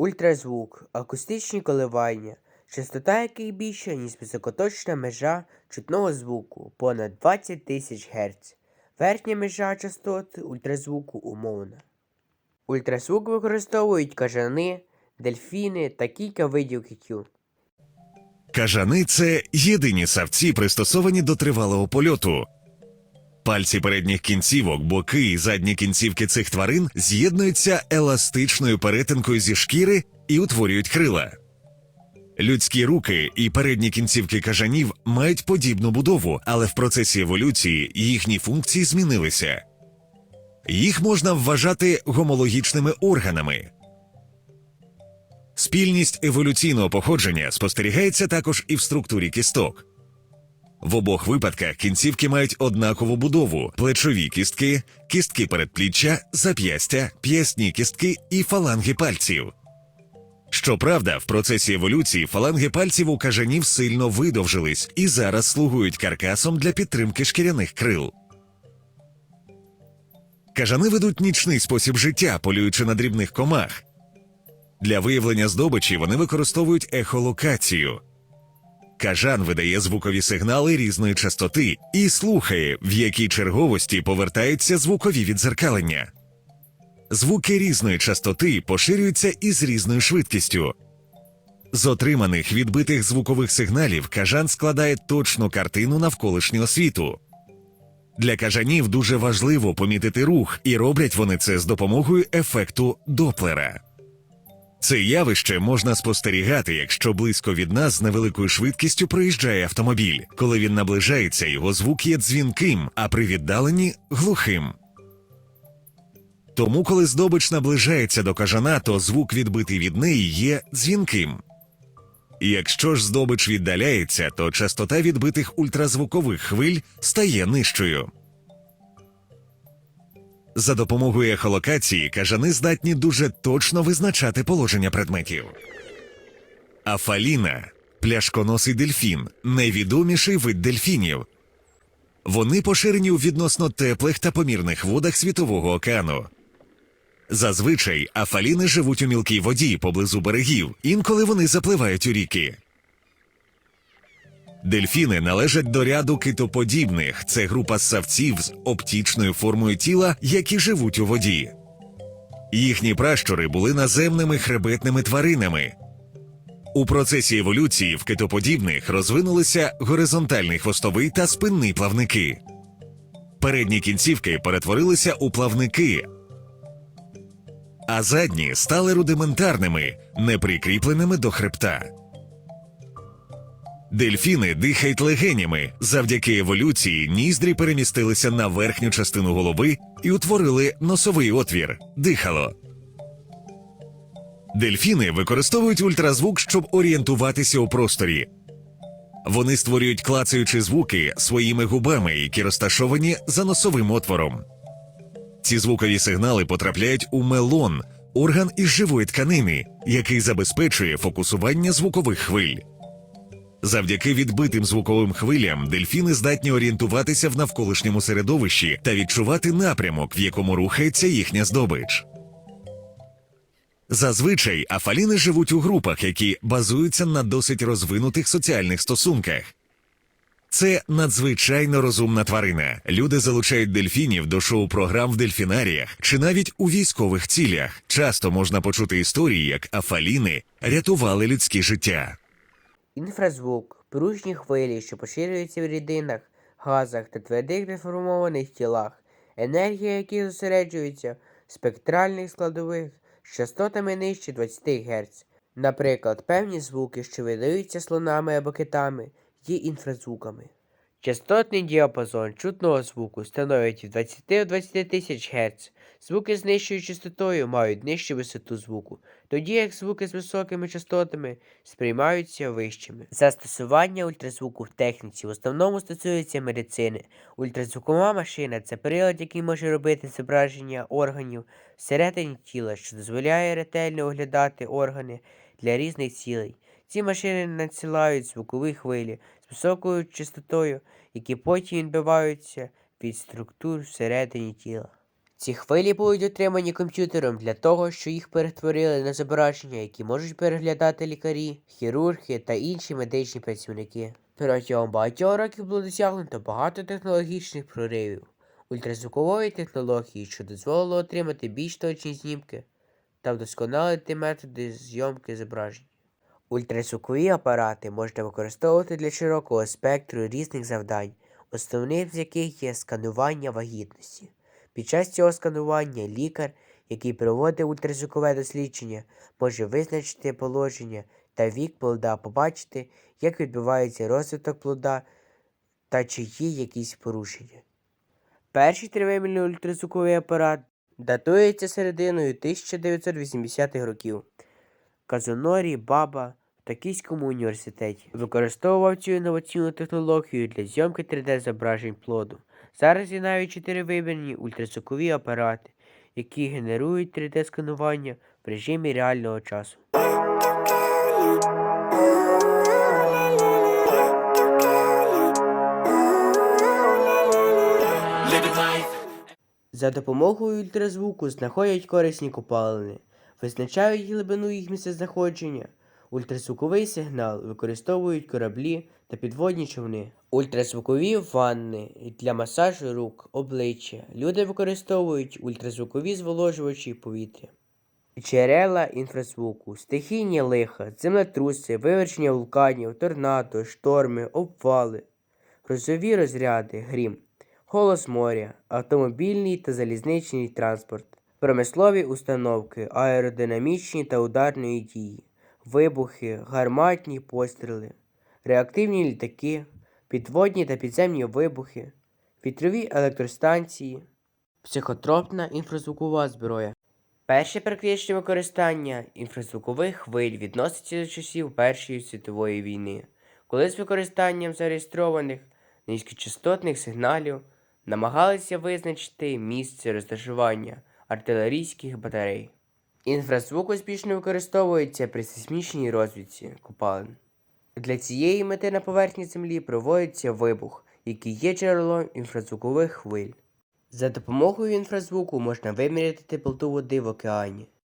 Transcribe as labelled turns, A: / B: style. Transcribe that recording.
A: Ультразвук акустичні коливання, частота яких більша, ніж високоточна межа чутного звуку понад 20 тисяч Гц. Верхня межа частот ультразвуку умовна. Ультразвук використовують кажани, дельфіни та кілька видів китю.
B: Кажани це єдині савці, пристосовані до тривалого польоту. Пальці передніх кінцівок, боки і задні кінцівки цих тварин з'єднуються еластичною перетинкою зі шкіри і утворюють крила. Людські руки і передні кінцівки кажанів мають подібну будову, але в процесі еволюції їхні функції змінилися. Їх можна вважати гомологічними органами. Спільність еволюційного походження спостерігається також і в структурі кісток. В обох випадках кінцівки мають однакову будову: плечові кістки, кістки передпліччя, зап'ястя, п'ясні кістки і фаланги пальців. Щоправда, в процесі еволюції фаланги пальців у кажанів сильно видовжились і зараз слугують каркасом для підтримки шкіряних крил. Кажани ведуть нічний спосіб життя, полюючи на дрібних комах. Для виявлення здобичі вони використовують ехолокацію. Кажан видає звукові сигнали різної частоти і слухає, в якій черговості повертаються звукові відзеркалення. Звуки різної частоти поширюються із різною швидкістю. З отриманих відбитих звукових сигналів кажан складає точну картину навколишнього світу. Для кажанів дуже важливо помітити рух, і роблять вони це з допомогою ефекту Доплера. Це явище можна спостерігати, якщо близько від нас з невеликою швидкістю проїжджає автомобіль. Коли він наближається, його звук є дзвінким, а при віддаленні глухим. Тому, коли здобич наближається до кажана, то звук, відбитий від неї, є дзвінким. Якщо ж здобич віддаляється, то частота відбитих ультразвукових хвиль стає нижчою. За допомогою ехолокації кажани здатні дуже точно визначати положення предметів. Афаліна пляшконосий дельфін найвідоміший вид дельфінів. Вони поширені у відносно теплих та помірних водах Світового океану. Зазвичай афаліни живуть у мілкій воді поблизу берегів, інколи вони запливають у ріки. Дельфіни належать до ряду китоподібних. Це група ссавців з оптічною формою тіла, які живуть у воді. Їхні пращури були наземними хребетними тваринами. У процесі еволюції в китоподібних розвинулися горизонтальний хвостовий та спинний плавники. Передні кінцівки перетворилися у плавники, а задні стали рудиментарними, неприкріпленими до хребта. Дельфіни дихають легенями. Завдяки еволюції ніздрі перемістилися на верхню частину голови і утворили носовий отвір дихало. Дельфіни використовують ультразвук, щоб орієнтуватися у просторі. Вони створюють клацаючі звуки своїми губами, які розташовані за носовим отвором. Ці звукові сигнали потрапляють у мелон, орган із живої тканини, який забезпечує фокусування звукових хвиль. Завдяки відбитим звуковим хвилям дельфіни здатні орієнтуватися в навколишньому середовищі та відчувати напрямок, в якому рухається їхня здобич. Зазвичай афаліни живуть у групах, які базуються на досить розвинутих соціальних стосунках. Це надзвичайно розумна тварина. Люди залучають дельфінів до шоу-програм в дельфінаріях чи навіть у військових цілях. Часто можна почути історії, як афаліни рятували людське життя.
A: Інфразвук пружні хвилі, що поширюються в рідинах, газах та твердих деформованих тілах, енергія, які зосереджуються в спектральних складових з частотами нижче 20 Гц. Наприклад, певні звуки, що видаються слонами або китами, є інфразвуками. Частотний діапазон чутного звуку становить від 20 до 20 тисяч Гц. Звуки з нижчою частотою мають нижчу висоту звуку, тоді як звуки з високими частотами сприймаються вищими. Застосування ультразвуку в техніці в основному стосується медицини. Ультразвукова машина це прилад, який може робити зображення органів всередині тіла, що дозволяє ретельно оглядати органи для різних цілей. Ці машини надсилають звукові хвилі високою частотою, які потім відбиваються від структур всередині тіла. Ці хвилі будуть отримані комп'ютером для того, що їх перетворили на зображення, які можуть переглядати лікарі, хірурги та інші медичні працівники. Протягом багатьох років було досягнуто багато технологічних проривів, ультразвукової технології, що дозволило отримати більш точні знімки та вдосконалити методи зйомки зображень. Ультразвукові апарати можна використовувати для широкого спектру різних завдань, основним з яких є сканування вагітності. Під час цього сканування лікар, який проводить ультразвукове дослідження, може визначити положення та вік плода, побачити, як відбувається розвиток плода та чи є якісь порушення. Перший тривимірний ультразвуковий апарат датується серединою 1980-х років. Казунорі Баба в Токійському університеті використовував цю інноваційну технологію для зйомки 3D-зображень плоду. Зараз є навіть чотиривимірні ультразвукові апарати, які генерують 3D-сканування в режимі реального часу. За допомогою ультразвуку знаходять корисні копалини, визначають глибину їх місцезнаходження. Ультразвуковий сигнал використовують кораблі та підводні човни. Ультразвукові ванни для масажу рук, обличчя. Люди використовують ультразвукові зволожувачі повітря. Джерела інфразвуку, стихійні лиха, землетруси, вивершення вулканів, торнадо, шторми, обвали, грозові розряди, грім, голос моря, автомобільний та залізничний транспорт, промислові установки, аеродинамічні та ударної дії, вибухи, гарматні постріли, реактивні літаки, підводні та підземні вибухи, вітрові електростанції, психотропна інфразвукова зброя. Перше практичне використання інфразвукових хвиль відноситься до часів Першої світової війни, коли з використанням зареєстрованих низькочастотних сигналів намагалися визначити місце розташування артилерійських батарей. Інфразвук успішно використовується при сейсмічній розвідці копалин. Для цієї мети на поверхні землі проводиться вибух, який є джерелом інфразвукових хвиль. За допомогою інфразвуку можна виміряти теплоту води в океані.